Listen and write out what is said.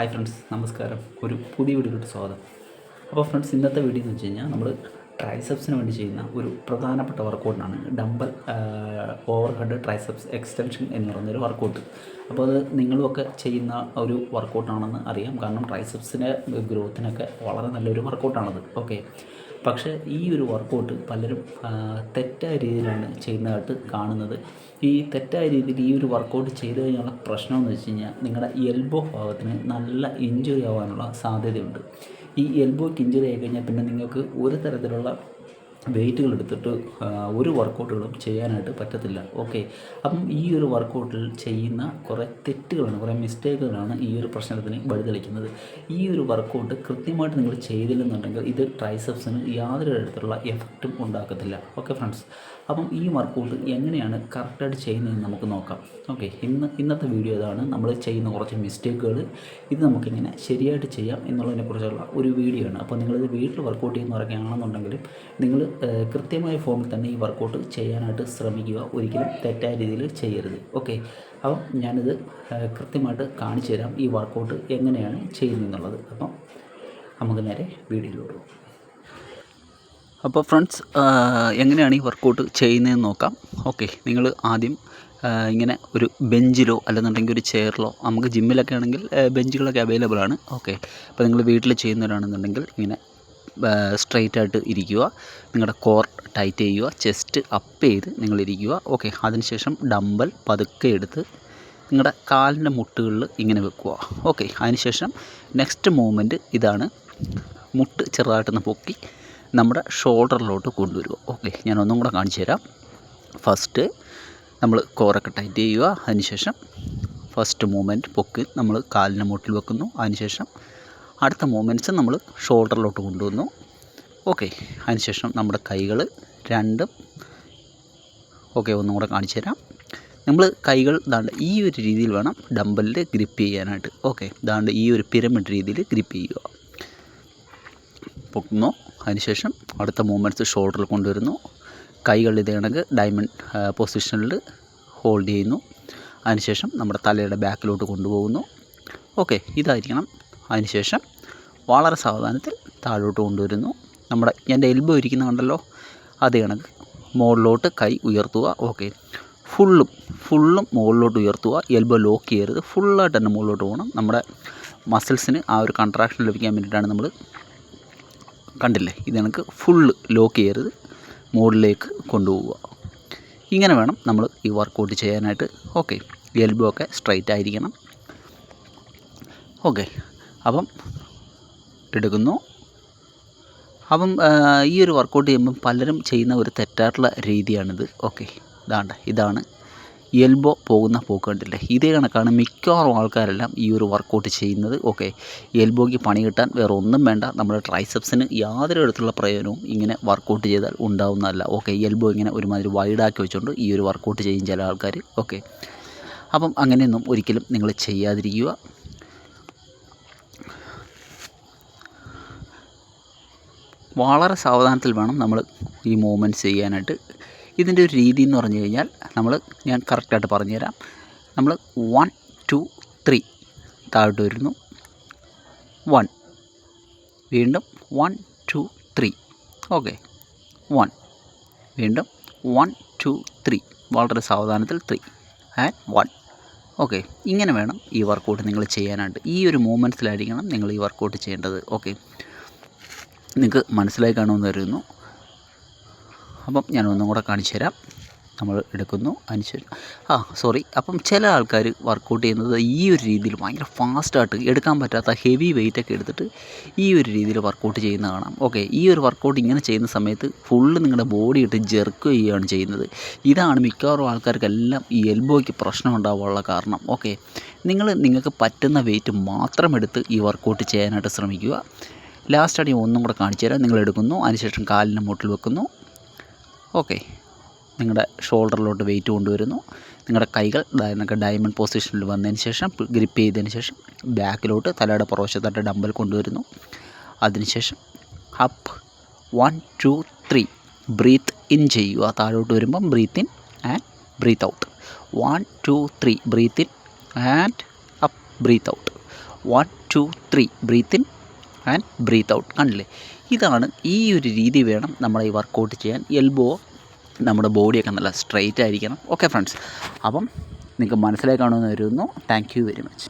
Hi friends നമസ്കാരം. ഒരു പുതിയ വീഡിയോയിലോട്ട് സ്വാഗതം. അപ്പോൾ ഫ്രണ്ട്സ് ഇന്നത്തെ വീഡിയോ എന്ന് വെച്ച് കഴിഞ്ഞാൽ നമ്മൾ ട്രൈസെപ്സിന് വേണ്ടി ചെയ്യുന്ന ഒരു പ്രധാനപ്പെട്ട വർക്കൗട്ടാണ് dumbbell overhead triceps extension എന്ന് പറയുന്നൊരു വർക്കൗട്ട് അപ്പോൾ അത് നിങ്ങളുമൊക്കെ ചെയ്യുന്ന ഒരു വർക്കൗട്ടാണെന്ന് അറിയാം. കാരണം ട്രൈസെപ്സിന്റെ ഗ്രോത്തിനൊക്കെ വളരെ നല്ലൊരു വർക്കൗട്ടാണത് ഓക്കെ പക്ഷേ ഈ ഒരു വർക്കൗട്ട് പലരും തെറ്റായ രീതിയിലാണ് ചെയ്യുന്നതായിട്ട് കാണുന്നത്. ഈ തെറ്റായ രീതിയിൽ ഈ ഒരു വർക്കൗട്ട് ചെയ്ത് കഴിഞ്ഞുള്ള പ്രശ്നമെന്ന് വെച്ച് കഴിഞ്ഞാൽ നിങ്ങളുടെ എൽബോ ഭാഗത്തിന് നല്ല ഇഞ്ചുറി ആവാനുള്ള സാധ്യതയുണ്ട്. ഈ എൽബോയ്ക്ക് ഇഞ്ചുറി ആയി കഴിഞ്ഞാൽ പിന്നെ നിങ്ങൾക്ക് ഒരു തരത്തിലുള്ള വെയിറ്റുകൾ എടുത്തിട്ട് ഒരു വർക്കൗട്ടുകളും ചെയ്യാനായിട്ട് പറ്റത്തില്ല. ഓക്കെ. അപ്പം ഈ ഒരു വർക്കൗട്ടിൽ ചെയ്യുന്ന കുറേ തെറ്റുകളാണ് കുറേ മിസ്റ്റേക്കുകളാണ് ഈ ഒരു പ്രശ്നത്തിന് വഴിതെളിക്കുന്നത്. ഈ ഒരു വർക്കൗട്ട് കൃത്യമായിട്ട് നിങ്ങൾ ചെയ്തില്ലെന്നുണ്ടെങ്കിൽ ഇത് ട്രൈസെപ്സിന് യാതൊരു തരത്തിലുള്ള എഫക്റ്റും ഉണ്ടാക്കത്തില്ല. Okay friends. അപ്പം ഈ വർക്കൗട്ട് എങ്ങനെയാണ് കറക്റ്റായിട്ട് ചെയ്യുന്നതെന്ന് നമുക്ക് നോക്കാം. ഓക്കെ. ഇന്ന് ഇന്നത്തെ വീഡിയോ ഇതാണ്. നമ്മൾ ചെയ്യുന്ന കുറച്ച് മിസ്റ്റേക്കുകൾ. ഇത് നമുക്കിങ്ങനെ ശരിയായിട്ട് ചെയ്യാം എന്നുള്ളതിനെക്കുറിച്ചുള്ള ഒരു വീഡിയോ ആണ്. അപ്പോൾ നിങ്ങളിത് വീട്ടിൽ വർക്കൗട്ട് ചെയ്യുന്നവരൊക്കെ ആണെന്നുണ്ടെങ്കിൽ നിങ്ങൾ കൃത്യമായ ഫോമിൽ തന്നെ ഈ വർക്കൗട്ട് ചെയ്യാനായിട്ട് ശ്രമിക്കുക. ഒരിക്കലും തെറ്റായ രീതിയിൽ ചെയ്യരുത്. ഓക്കെ? അപ്പം ഞാനിത് കൃത്യമായിട്ട് കാണിച്ചു തരാം ഈ വർക്കൗട്ട് എങ്ങനെയാണ് ചെയ്യുന്നതെന്നുള്ളത്. അപ്പം നമുക്ക് നേരെ വീഡിയോയിലോട്ട് പോകും. അപ്പോൾ ഫ്രണ്ട്സ് എങ്ങനെയാണ് ഈ വർക്കൗട്ട് ചെയ്യുന്നതെന്ന് നോക്കാം. ഓക്കെ? നിങ്ങൾ ആദ്യം ഇങ്ങനെ ഒരു ബെഞ്ചിലോ അല്ലെന്നുണ്ടെങ്കിൽ ഒരു ചെയറിലോ നമുക്ക് ജിമ്മിലൊക്കെ ആണെങ്കിൽ ബെഞ്ചുകളൊക്കെ അവൈലബിൾ ആണ്. ഓക്കെ? അപ്പോൾ നിങ്ങൾ വീട്ടിൽ ചെയ്യുന്നവരാണെന്നുണ്ടെങ്കിൽ ഇങ്ങനെ സ്ട്രെയിറ്റ് ആയിട്ട് ഇരിക്കുക. നിങ്ങളുടെ കോർ ടൈറ്റ് ചെയ്യുക. ചെസ്റ്റ് അപ്പ് ചെയ്ത് നിങ്ങൾ ഇരിക്കുക. ഓക്കെ. അതിനുശേഷം ഡമ്പൽ പതുക്കെ എടുത്ത് നിങ്ങളുടെ കാലിന്റെ മുട്ടുകളിൽ ഇങ്ങനെ വെക്കുക. ഓക്കെ. അതിനുശേഷം നെക്സ്റ്റ് മൂവ്മെന്റ് ഇതാണ്. മുട്ട് ചെറുതായിട്ടൊന്ന് പൊക്കി നമ്മുടെ ഷോൾഡറിലോട്ട് കൊണ്ടുവരിക. ഓക്കെ. ഞാൻ ഒന്നും കൂടെ കാണിച്ചു തരാം. ഫസ്റ്റ് നമ്മൾ കോറൊക്കെ ടൈറ്റ് ചെയ്യുക. അതിനുശേഷം ഫസ്റ്റ് മൂവ്മെന്റ് പൊക്കി നമ്മൾ കാലിന്റെ മുട്ടിൽ വെക്കുന്നു. അതിനുശേഷം അടുത്ത മൂമെന്റ്സ് നമ്മൾ ഷോൾഡറിലോട്ട് കൊണ്ടുവന്നു. ഓക്കെ അതിനുശേഷം നമ്മുടെ കൈകൾ രണ്ടും ഓക്കെ ഒന്നും കൂടെ കാണിച്ചു തരാം. നമ്മൾ കൈകൾ ദാണ്ട് ഈ ഒരു രീതിയിൽ വേണം ഡമ്പലിൽ ഗ്രിപ്പ് ചെയ്യാനായിട്ട്. ഓക്കെ ദാണ്ട് ഈ ഒരു പിരമിഡ് രീതിയിൽ ഗ്രിപ്പ് ചെയ്യുക. പൊക്കുന്നു അതിനുശേഷം അടുത്ത മൂവ്മെന്റ്സ് ഷോൾഡറിൽ കൊണ്ടുവരുന്നു. കൈകൾ ഇതേ കണക്ക് ഡയമണ്ട് പൊസിഷനിൽ ഹോൾഡ് ചെയ്യുന്നു. അതിനുശേഷം നമ്മുടെ തലയുടെ ബാക്കിലോട്ട് കൊണ്ടുപോകുന്നു. ഓക്കെ ഇതായിരിക്കണം അതിനുശേഷം വളരെ സാവധാനത്തിൽ താഴോട്ട് കൊണ്ടുവരുന്നു. നമ്മുടെ എന്റെ എൽബോ ഇരിക്കുന്ന കണ്ടല്ലോ? അതേ കണക്ക്. മുകളിലോട്ട് കൈ ഉയർത്തുക. ഓക്കെ. ഫുള്ളും ഫുള്ളും മുകളിലോട്ട് ഉയർത്തുക. എൽബോ ലോക്ക് ചെയ്യരുത്. ഫുള്ളായിട്ട് തന്നെ മുകളിലോട്ട് പോകണം. നമ്മുടെ മസിൽസിന് ആ ഒരു കൺട്രാക്ഷൻ ലഭിക്കാൻ വേണ്ടിയിട്ടാണ് നമ്മൾ കണ്ടില്ലേ? ഇത് കണക്ക് ഫുള്ള് ലോക്ക് ചെയ്യരുത്. മുകളിലേക്ക് കൊണ്ടുപോവുക. ഇങ്ങനെ വേണം നമ്മൾ ഈ വർക്കൗട്ട് ചെയ്യാനായിട്ട്. ഓക്കെ. എൽബോ ഒക്കെ സ്ട്രൈറ്റ് ആയിരിക്കണം. ഓക്കെ. അപ്പം എടുക്കുന്നു. അപ്പം ഈ ഒരു വർക്കൗട്ട് ചെയ്യുമ്പം പലരും ചെയ്യുന്ന ഒരു തെറ്റായിട്ടുള്ള രീതിയാണിത്. ഓക്കെ ഇതാണ്ട് ഇതാണ്. എൽബോ പോകുന്ന പോക്ക് കണ്ടില്ലേ? ഇതേ കണക്കാണ് മിക്കവാറും ആൾക്കാരെല്ലാം ഈ ഒരു വർക്കൗട്ട് ചെയ്യുന്നത്. ഓക്കെ എൽബോയ്ക്ക് പണി കിട്ടാൻ വേറെ ഒന്നും വേണ്ട. നമ്മുടെ ട്രൈസെപ്സിന് യാതൊരു തരത്തിലുള്ള പ്രയോജനവും ഇങ്ങനെ വർക്കൗട്ട് ചെയ്താൽ ഉണ്ടാവുന്നതല്ല. ഓക്കെ എൽബോ ഇങ്ങനെ ഒരുമാതിരി വൈഡാക്കി വെച്ചുകൊണ്ട് ഈ ഒരു വർക്കൗട്ട് ചെയ്യും ചില ആൾക്കാർ ഓക്കെ അപ്പം അങ്ങനെയൊന്നും ഒരിക്കലും നിങ്ങൾ ചെയ്യാതിരിക്കുക. വളരെ സാവധാനത്തിൽ വേണം നമ്മൾ ഈ മൂവ്മെന്റ്സ് ചെയ്യാനായിട്ട്. ഇതിന്റെ ഒരു രീതി എന്ന് പറഞ്ഞു കഴിഞ്ഞാൽ നമ്മൾ ഞാൻ കറക്റ്റായിട്ട് പറഞ്ഞുതരാം. നമ്മൾ വൺ ടു ത്രീ താഴോട്ട് വരുന്നു. വൺ വീണ്ടും one two three okay one വീണ്ടും വൺ ടു ത്രീ വളരെ സാവധാനത്തിൽ ത്രീ ആൻഡ് വൺ ഓക്കെ ഇങ്ങനെ വേണം ഈ വർക്കൗട്ട് നിങ്ങൾ ചെയ്യാനായിട്ട്. ഈ ഒരു മൂവ്മെന്റ്സിലായിരിക്കണം നിങ്ങൾ ഈ വർക്കൗട്ട് ചെയ്യേണ്ടത്. ഓക്കെ നിങ്ങൾക്ക് മനസ്സിലായി കാണുമെന്ന് കരുതുന്നു. അപ്പം ഞാൻ ഒന്നും കൂടെ കാണിച്ചു തരാം. നമ്മൾ എടുക്കുന്നു. അതിനുശേഷം ആ സോറി അപ്പം ചില ആൾക്കാർ വർക്കൗട്ട് ചെയ്യുന്നത് ഈ ഒരു രീതിയിൽ ഭയങ്കര ഫാസ്റ്റായിട്ട് എടുക്കാൻ പറ്റാത്ത ഹെവി വെയിറ്റ് ഒക്കെ എടുത്തിട്ട് ഈ ഒരു രീതിയിൽ വർക്കൗട്ട് ചെയ്യുന്ന കാണാം. ഓക്കെ ഈ ഒരു വർക്കൗട്ട് ഇങ്ങനെ ചെയ്യുന്ന സമയത്ത് ഫുള്ള് നിങ്ങളുടെ ബോഡി ഇട്ട് ജെർക്ക് ചെയ്യുകയാണ് ചെയ്യുന്നത്. ഇതാണ് മിക്കവാറും ആൾക്കാർക്കെല്ലാം ഈ എൽബോയ്ക്ക് പ്രശ്നം ഉണ്ടാവാനുള്ള കാരണം. ഓക്കെ നിങ്ങൾ നിങ്ങൾക്ക് പറ്റുന്ന വെയിറ്റ് മാത്രം എടുത്ത് ഈ വർക്കൗട്ട് ചെയ്യാനായിട്ട് ശ്രമിക്കുക. ലാസ്റ്റ് അടി ഒന്നും കൂടെ കാണിച്ചു തരാം. നിങ്ങൾ എടുക്കുന്നു. അതിനുശേഷം കാലിന്റെ മുട്ടിൽ വെക്കുന്നു. ഓക്കെ നിങ്ങളുടെ ഷോൾഡറിലോട്ട് വെയിറ്റ് കൊണ്ടുവരുന്നു. നിങ്ങളുടെ കൈകൾ നിങ്ങൾക്ക് ഡയമണ്ട് പൊസിഷനിൽ വന്നതിന് ശേഷം ഗ്രിപ്പ് ചെയ്തതിന് ശേഷം ബാക്കിലോട്ട് തലയുടെ പുറവശത്തായിട്ട് ഡമ്പൽ കൊണ്ടുവരുന്നു. അതിനുശേഷം up one two three breathe in ചെയ്യുക. താഴോട്ട് വരുമ്പം breathe in and breathe out one two three breathe in and up breathe out one two three breathe in and breathe out കണ്ടില്ലേ ഇതാണ് ഈ ഒരു രീതി വേണം നമ്മൾ ഈ വർക്കൗട്ട് ചെയ്യാൻ. എൽബോ നമ്മുടെ ബോഡിയൊക്കെ നല്ല സ്ട്രെയിറ്റ് ആയിരിക്കണം. ഓക്കെ ഫ്രണ്ട്സ് അപ്പം നിങ്ങൾക്ക് മനസ്സിലായി കാണുമെന്ന് വരുന്നു താങ്ക് യു വെരി മച്ച്